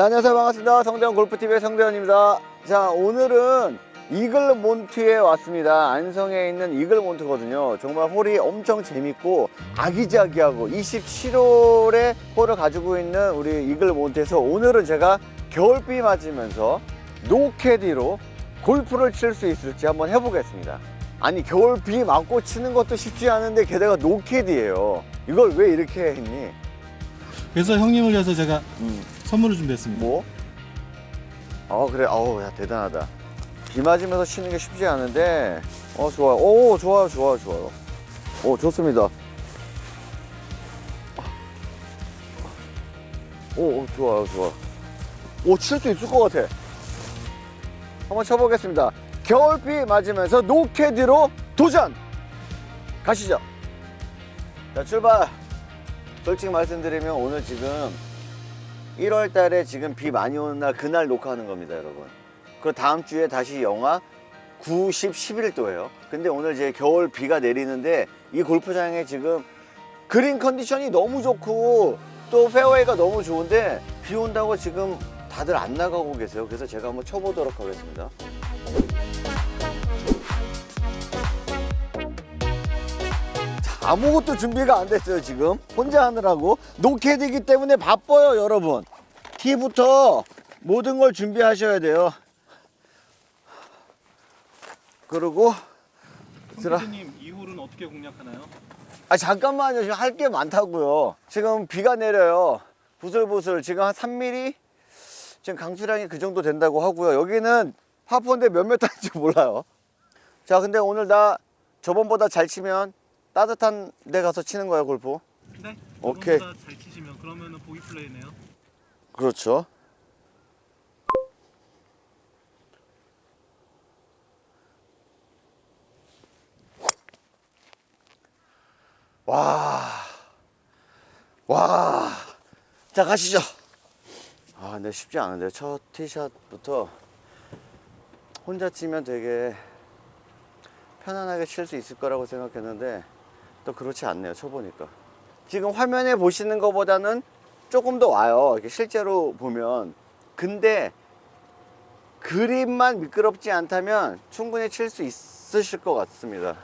자, 안녕하세요. 반갑습니다. 성대현 골프TV의 성대현입니다. 자, 오늘은 이글 몬트에 왔습니다. 안성에 있는 이글 몬트거든요. 정말 홀이 엄청 재밌고 아기자기하고 27홀에 홀을 가지고 있는 우리 이글 몬트에서 오늘은 제가 겨울비 맞으면서 노캐디로 골프를 칠 수 있을지 한번 해보겠습니다. 아니 겨울비 맞고 치는 것도 쉽지 않은데 게다가 노캐디예요. 이걸 왜 이렇게 했니? 그래서 형님을 위해서 제가 음. 선물을 준비했습니다. 뭐? 어 그래. 어우 야 대단하다. 비 맞으면서 치는 게 쉽지 않은데. 어 좋아요. 오 좋아요 좋아요 좋아요. 오 좋습니다. 오, 오 좋아요 좋아 오칠 수 있을 것 같아. 한번 쳐보겠습니다. 겨울비 맞으면서 노캐디로 도전! 가시죠. 자 출발! 솔직히 말씀드리면 오늘 지금 1월 달에 지금 비 많이 오는 날 그날 녹화하는 겁니다, 여러분. 그 다음 주에 다시 영하 90, 11도예요. 근데 오늘 이제 겨울 비가 내리는데 이 골프장에 지금 그린 컨디션이 너무 좋고 또 페어웨이가 너무 좋은데 비 온다고 지금 다들 안 나가고 계세요. 그래서 제가 한번 쳐보도록 하겠습니다. 아무것도 준비가 안 됐어요 지금. 혼자 하느라고. 노캐디기 때문에 바빠요 여러분. 티부터 모든 걸 준비하셔야 돼요. 그리고. 선생님 이 홀은 어떻게 공략하나요? 아 잠깐만요. 지금 할 게 많다고요. 지금 비가 내려요. 부슬부슬. 지금 한 3mm 지금 강수량이 그 정도 된다고 하고요. 여기는 파포인데 몇 메타인지 몰라요. 자 근데 오늘 나 저번보다 잘 치면 따뜻한 데 가서 치는 거야 골프 네. 오케이. 저번보다 잘 치시면 그러면은 보기 플레이네요. 그렇죠 와, 와, 자 가시죠. 아, 근데 쉽지 않은데 첫 티샷부터 혼자 치면 되게 편안하게 칠 수 있을 거라고 생각했는데 또 그렇지 않네요. 쳐보니까 지금 화면에 보시는 것보다는 조금 더 와요. 실제로 보면 근데 그림만 미끄럽지 않다면 충분히 칠 수 있으실 것 같습니다.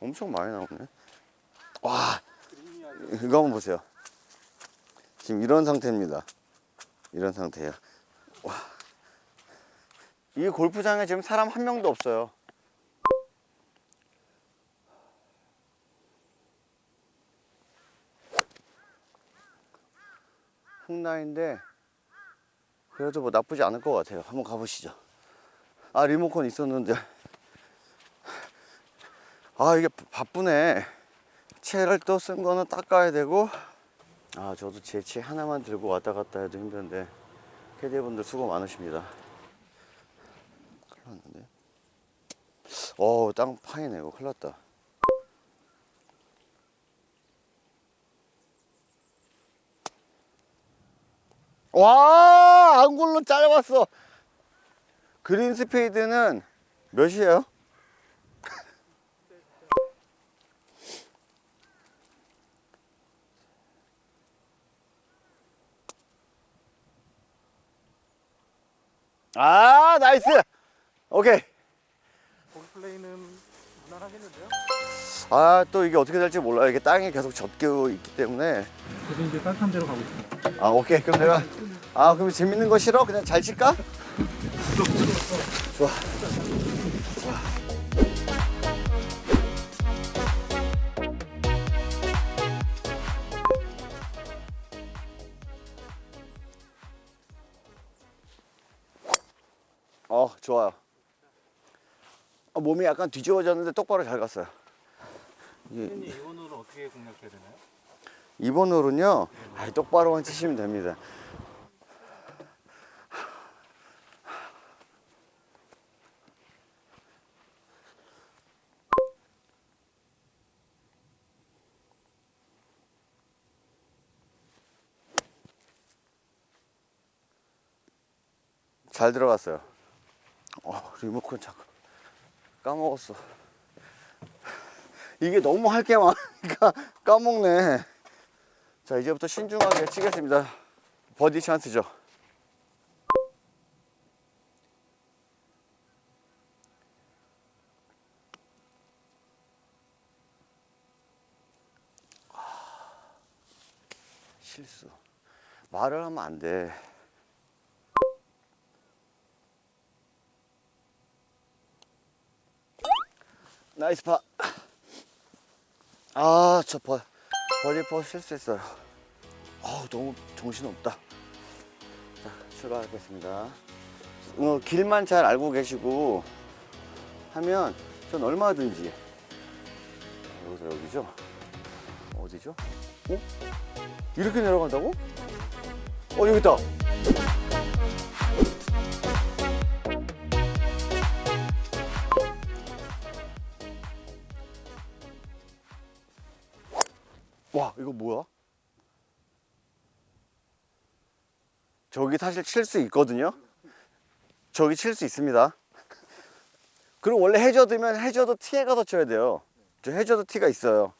엄청 많이 나오네. 와, 이거 한번 보세요. 지금 이런 상태입니다. 이런 상태예요. 와, 이 골프장에 지금 사람 한 명도 없어요. 훅라인데 그래도 뭐 나쁘지 않을 것 같아요. 한번 가보시죠. 아 리모컨 있었는데 아 이게 바쁘네. 채를 또 쓴 거는 닦아야 되고 아 저도 제 채 하나만 들고 왔다 갔다 해도 힘든데 캐디분들 수고 많으십니다. 큰일 났는데. 어우 땅 파이네 이거 큰일 났다. 와 안굴로 짧았어 그린 스피드는 몇이에요? 아 나이스 오케이 보기 플레이는 무난하겠는데요? 아 또 이게 어떻게 될지 몰라요. 이게 땅이 계속 젖고 있기 때문에. 저도 이제 따뜻한 데로 가고 있습니다. 아 오케이. 그럼 내가 아 그럼 재밌는 거 싫어? 그냥 잘 칠까? 좋아. 좋아. 어 좋아요. 어, 몸이 약간 뒤집어졌는데 똑바로 잘 갔어요 이- 선생님 이 홀은 어떻게 공략해야 되나요? 이번 홀은요 아, 똑바로만 치시면 됩니다. 잘 들어갔어요. 어, 리모컨 잠깐 까먹었어 이게 너무 할 게 많으니까 까먹네 자 이제부터 신중하게 치겠습니다 버디 찬스죠. 아, 실수. 말을 하면 안 돼. 나이스 파. 아, 저 버, 버디 퍼 실수했어요. 아우, 너무 정신없다. 자, 출발하겠습니다. 어, 길만 잘 알고 계시고 하면 전 얼마든지 여기서 여기죠? 어디죠? 어? 이렇게 내려간다고? 어, 여기 있다. 이거 뭐야? 저기 사실 칠 수 있거든요. 저기 칠 수 있습니다. 그리고 원래 해저드면 해저드 티에 가서 쳐야 돼요. 저 해저드 티가 있어요.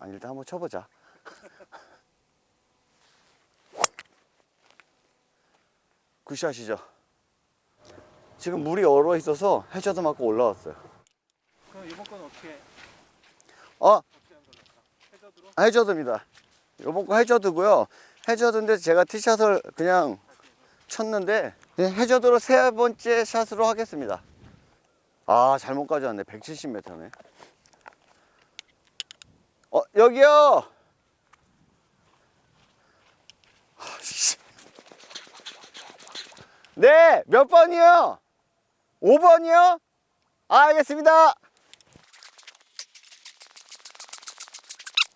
아니 일단 한번 쳐보자. 굿샷이죠. 지금 물이 얼어 있어서 해저드 맞고 올라왔어요. 그럼 이번 건 어떻게 어, 할까? 해저드로? 해저드입니다. 요번 거 해저드고요. 해저드인데 제가 티샷을 그냥 쳤는데 해저드로 세 번째 샷으로 하겠습니다. 아 잘못 가져왔네. 170m네. 어 여기요. 아, 씨. 네, 몇 번이요? 5번이요? 아, 알겠습니다.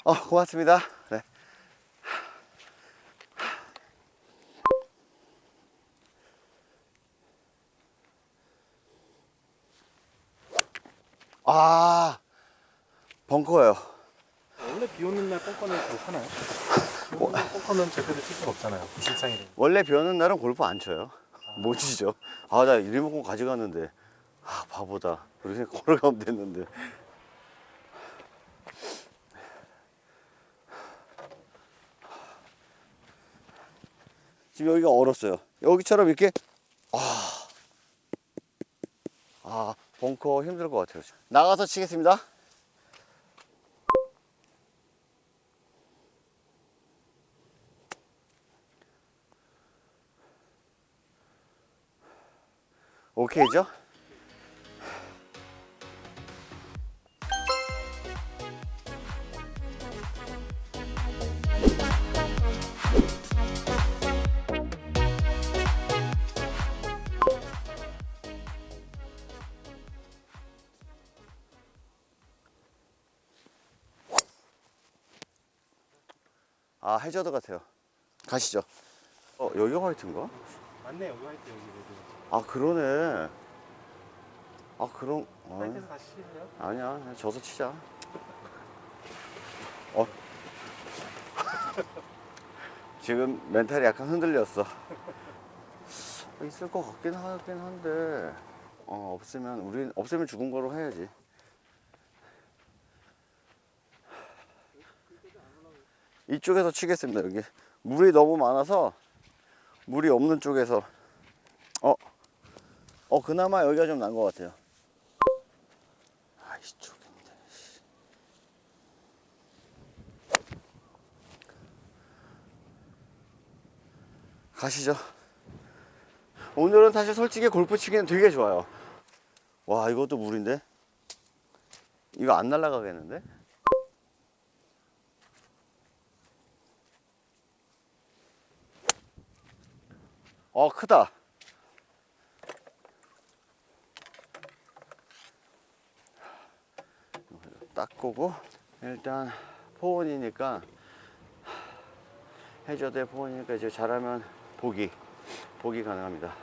어, 고맙습니다. 네. 아, 벙커예요. 원래 비 오는 날 뻥커는? 비 오는 날 뻥커는 제대로 칠 수가 없잖아요. 실상이 되면. 원래 비 오는 날은 골프 안 쳐요. 못 치죠. 아, 나 리모컨 가져갔는데. 아, 바보다. 그렇게 걸어가면 됐는데. 지금 여기가 얼었어요. 여기처럼 이렇게, 아, 아, 벙커 힘들 것 같아요. 나가서 치겠습니다. 오케이죠? 해저드 같아요. 가시죠. 어 여기가 화이트인가? 맞네 여기 화이트 여기 레드. 아 그러네. 아 그럼 어. 화이트에서 다시 치세요? 아니야 그냥 져서 치자. 어. 지금 멘탈이 약간 흔들렸어. 있을 것 같긴 하긴 한데 어 없으면 우린 없으면 죽은 거로 해야지. 이쪽에서 치겠습니다. 여기 물이 너무 많아서 물이 없는 쪽에서 어, 어 그나마 여기가 좀 난 것 같아요. 아 이쪽인데. 씨. 가시죠. 오늘은 사실 솔직히 골프 치기는 되게 좋아요. 와 이것도 물인데? 이거 안 날아가겠는데? 어 크다. 닦고 일단 포원이니까 해저드의 포원이니까 이제 잘하면 보기 보기 가능합니다.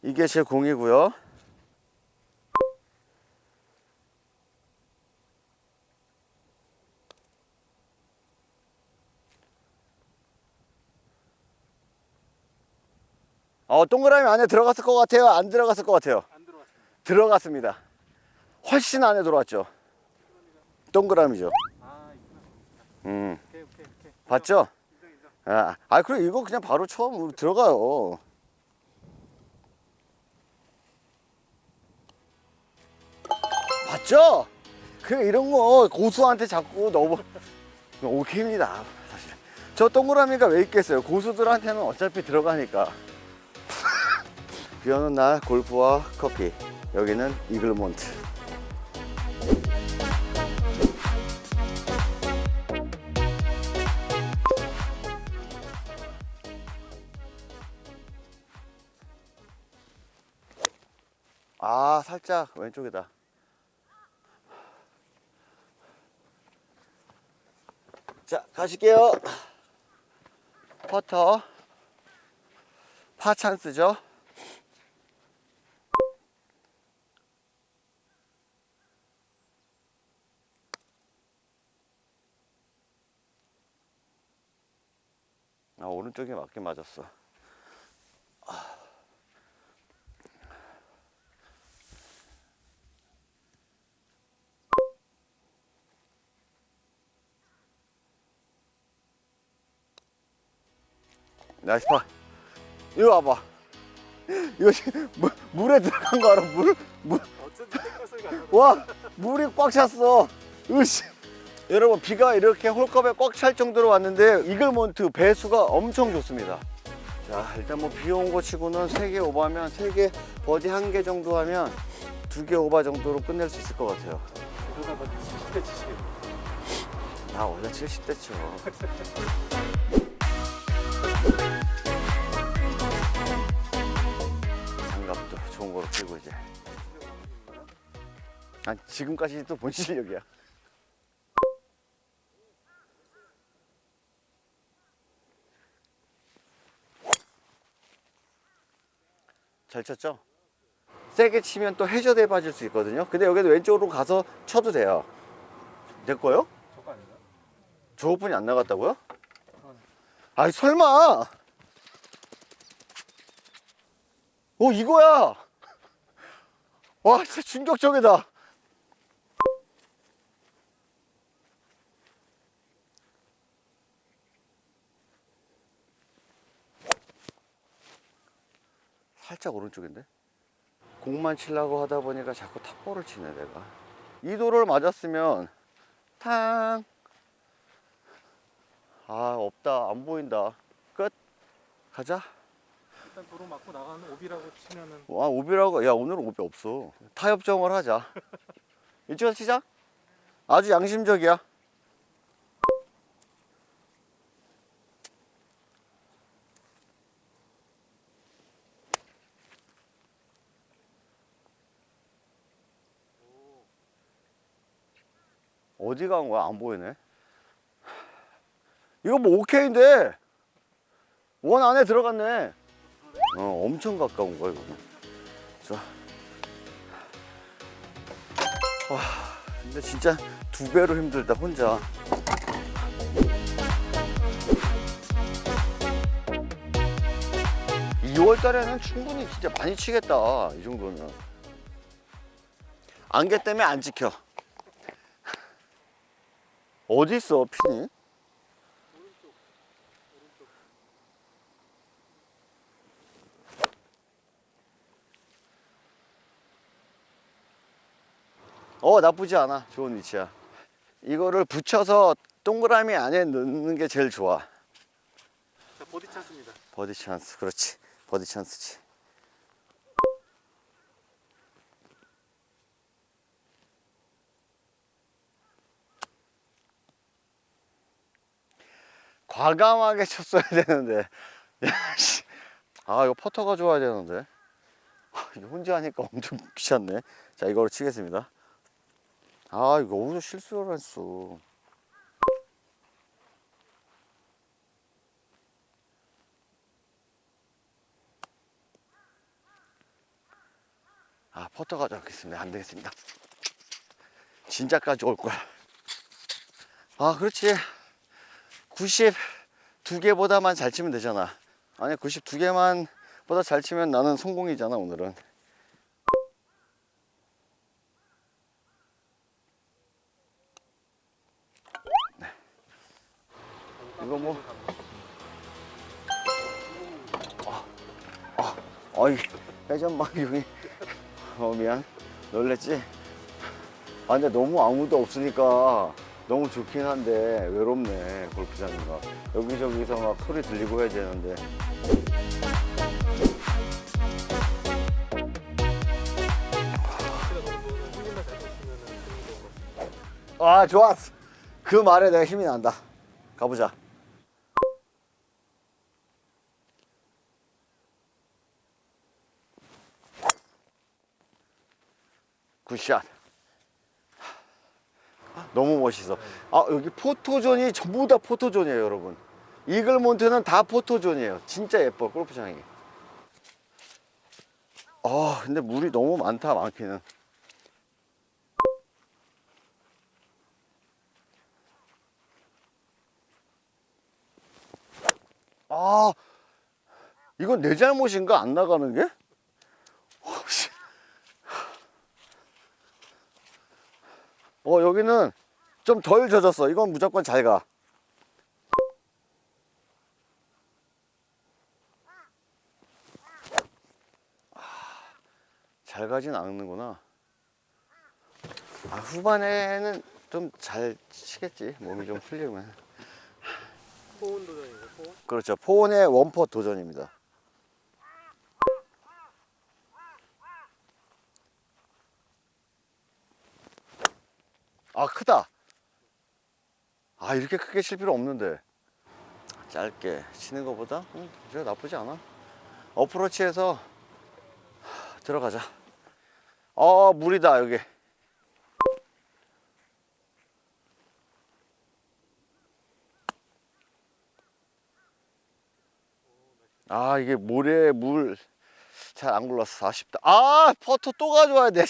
이게 제 공이고요. 어 동그라미 안에 들어갔을 것 같아요. 안 들어갔을 것 같아요. 안 들어왔습니다. 들어갔습니다. 훨씬 안에 들어왔죠. 동그라미죠. 아 있구나. 음. 오케이 오케이. 봤죠? 아, 아 그래 이거 그냥 바로 처음 들어가요. 봤죠? 그 이런 거 고수한테 자꾸 너무 오케이입니다. 사실 저 동그라미가 왜 있겠어요? 고수들한테는 어차피 들어가니까. 비오는 날 골프와 커피. 여기는 이글몬트. 아 살짝 왼쪽이다. 자 가실게요. 퍼터 파 찬스죠. 아 오른쪽에 맞게 맞았어. 나이스 파. 이리 와봐. 이거 지금 물, 물에 들어간 거 알아? 물, 물. 어쩐지 땡겨 소리가 안 나네. 와, 물이 꽉 찼어. 으씨. 여러분, 비가 이렇게 홀컵에 꽉 찰 정도로 왔는데 이글몬트 배수가 엄청 좋습니다. 자, 일단 뭐 비 온 거 치고는 3개 오버하면 3개 버디 1개 정도 하면 2개 오버 정도로 끝낼 수 있을 것 같아요. 그러다가 10대 70. 아, 원래 70대죠. 장갑도 좋은 거로 끼고 이제. 아, 지금까지도 본 실력이야. 잘 쳤죠? 세게 치면 또 해저대에 빠질 수 있거든요. 근데 여기도 왼쪽으로 가서 쳐도 돼요. 내 거요? 저거 오픈이 안 나갔다고요? 아이 설마 오 이거야 와 진짜 충격적이다 살짝 오른쪽인데? 공만 치려고 하다 보니까 자꾸 탑볼을 치네 내가. 이 도를 맞았으면 탕! 아 없다. 안 보인다. 끝. 가자. 일단 도로 맞고 나가는 오비라고 치면은 와 오비라고? 야 오늘은 오비 없어. 타협점을 하자. 이쪽에서 치자. 아주 양심적이야 어디 간 거야? 안 보이네. 이거 뭐 오케이인데. 원 안에 들어갔네. 어 엄청 가까운 거야 이거는. 자. 와 근데 진짜 두 배로 힘들다 혼자. 이 2월 달에는 충분히 진짜 많이 치겠다 이 정도면 안개 때문에 안 지켜 어디 있어 핀이? 어 나쁘지 않아. 좋은 위치야. 이거를 붙여서 동그라미 안에 넣는 게 제일 좋아. 자 보디 찬스입니다. 버디 찬스. 그렇지. 버디 찬스지 과감하게 쳤어야 되는데. 아 이거 퍼터 가 좋아야 되는데. 아, 혼자 하니까 엄청 귀찮네. 자 이거로 치겠습니다. 아 이거 어디서 실수를 했어. 아 퍼터가 좋겠습니다. 안 되겠습니다. 진짜까지 올걸 아 그렇지 92개보다만 잘 치면 되잖아. 아니 92개만 보다 잘 치면 나는 성공이잖아 오늘은. 이거 뭐? 아, 어이 회전 막용이. 어 미안. 놀랬지? 아 근데 너무 아무도 없으니까 너무 좋긴 한데 외롭네 골프장이가 여기저기서 막 소리 들리고 해야 되는데. 아 좋았어. 그 말에 내가 힘이 난다. 가보자. 굿샷 너무 멋있어. 아 여기 포토존이 전부 다 포토존이에요 여러분. 이글몬트는 다 포토존이에요. 진짜 예뻐 골프장이. 아 근데 물이 너무 많다 많기는. 아 이건 내 잘못인가? 안 나가는 게? 어, 씨. 어 여기는 좀 덜 젖었어. 이건 무조건 잘가. 잘 가진 않는구나. 아 후반에는 좀 잘 치겠지. 몸이 좀 풀리면. 포온 도전이죠. 포온. 그렇죠. 포온의 원퍼 도전입니다. 아 크다 아 이렇게 크게 칠 필요 없는데. 짧게 치는 것보다 응, 저 나쁘지 않아. 어프로치해서 하, 들어가자. 어 물이다 여기. 아 이게 모래 물 잘 안 굴렀어 아쉽다. 아 퍼터 또 가져와야 돼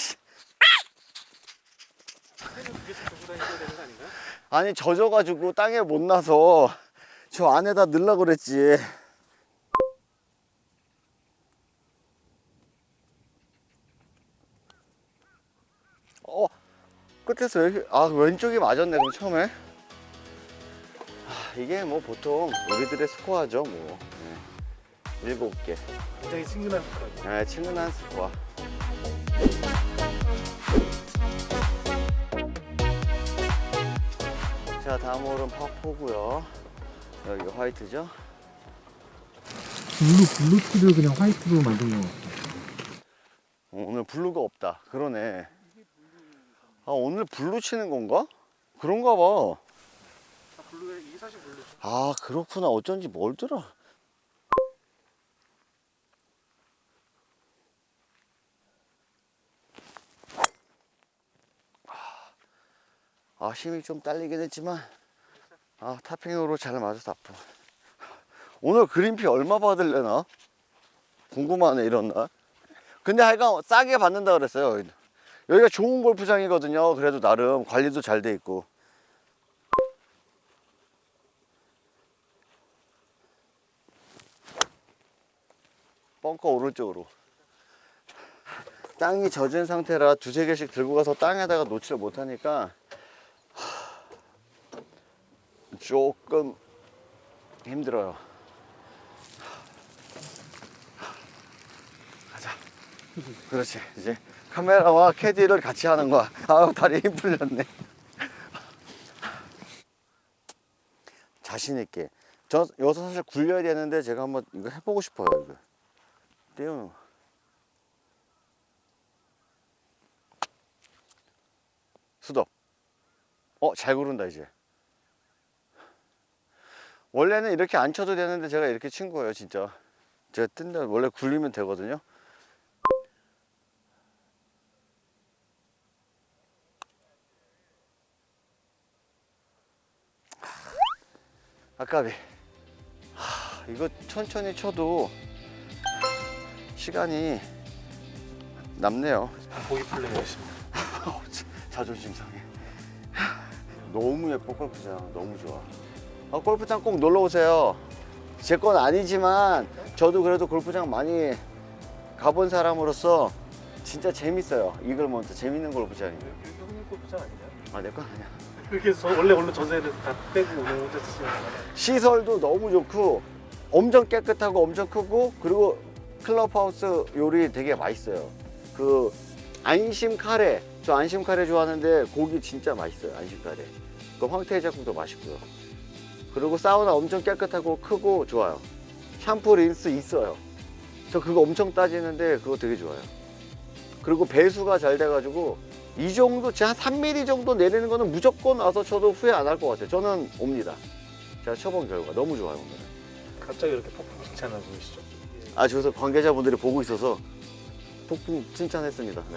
아니 젖어가지고 땅에 못 나서 저 안에다 넣으려 그랬지. 어 끝에서 왜, 아 왼쪽이 맞았네 그럼 처음에? 아, 이게 뭐 보통 우리들의 스코어죠 뭐. 네. 일곱 개. 굉장히 친근한 스타일. 네, 친근한 스코어 자 다음 홀은 파4고요. 여기 화이트죠? 블루 블루티를 그냥 화이트로 만든 거 같아요. 어, 오늘 블루가 없다. 그러네. 아 오늘 블루 치는 건가? 그런가 봐아 아, 블루죠. 그렇구나. 어쩐지 멀더라 아 힘이 좀 딸리긴 했지만 아 타핑으로 잘 맞아서 아파. 오늘 그린피 얼마 받을래나? 궁금하네 이런 날. 근데 하여간 싸게 받는다 그랬어요. 여기가 좋은 골프장이거든요. 그래도 나름 관리도 잘 돼 있고. 벙커 오른쪽으로. 땅이 젖은 상태라 두세 개씩 들고 가서 땅에다가 놓지를 못하니까 조금 힘들어요. 가자. 그렇지. 이제 카메라와 캐디를 같이 하는 거야. 아우 다리 힘 풀렸네. 자신 있게. 저 여기서 사실 굴려야 되는데 제가 한번 이거 해보고 싶어요 이거. 띄우는 거. 수덕. 어 잘 구른다 이제 원래는 이렇게 안 쳐도 되는데 제가 이렇게 친 거예요 진짜. 제가 뜬다 원래 굴리면 되거든요. 아까비 하, 이거 천천히 쳐도 시간이 남네요. 보기 플레이였습니다. 자존심 상해. 너무 예뻐 골프장. 너무 좋아 아, 골프장 꼭 놀러 오세요 제 건 아니지만 저도 그래도 골프장 많이 가본 사람으로서 진짜 재밌어요 이글먼트 재밌는 골프장이에요 여기 형님 골프장 아니냐? 아 내 건 아니야 그게 저, 원래 원래 전세를 다 빼고 오늘 혼자 쓰시는 거예요? 시설도 너무 좋고 엄청 깨끗하고 엄청 크고 그리고 클럽하우스 요리 되게 맛있어요. 그 안심 카레 저 안심 카레 좋아하는데 고기 진짜 맛있어요. 안심 카레. 그 황태 해장국도 맛있고요. 그리고 사우나 엄청 깨끗하고 크고 좋아요. 샴푸 린스 있어요. 저 그거 엄청 따지는데 그거 되게 좋아요. 그리고 배수가 잘 돼가지고 이 정도 한 3mm 정도 내리는 거는 무조건 와서 쳐도 후회 안 할 것 같아요. 저는 옵니다. 제가 쳐본 결과 너무 좋아요 오늘은. 갑자기 이렇게 폭풍 칭찬을 보이시죠? 아 저기서 관계자분들이 보고 있어서 폭풍 칭찬했습니다. 네.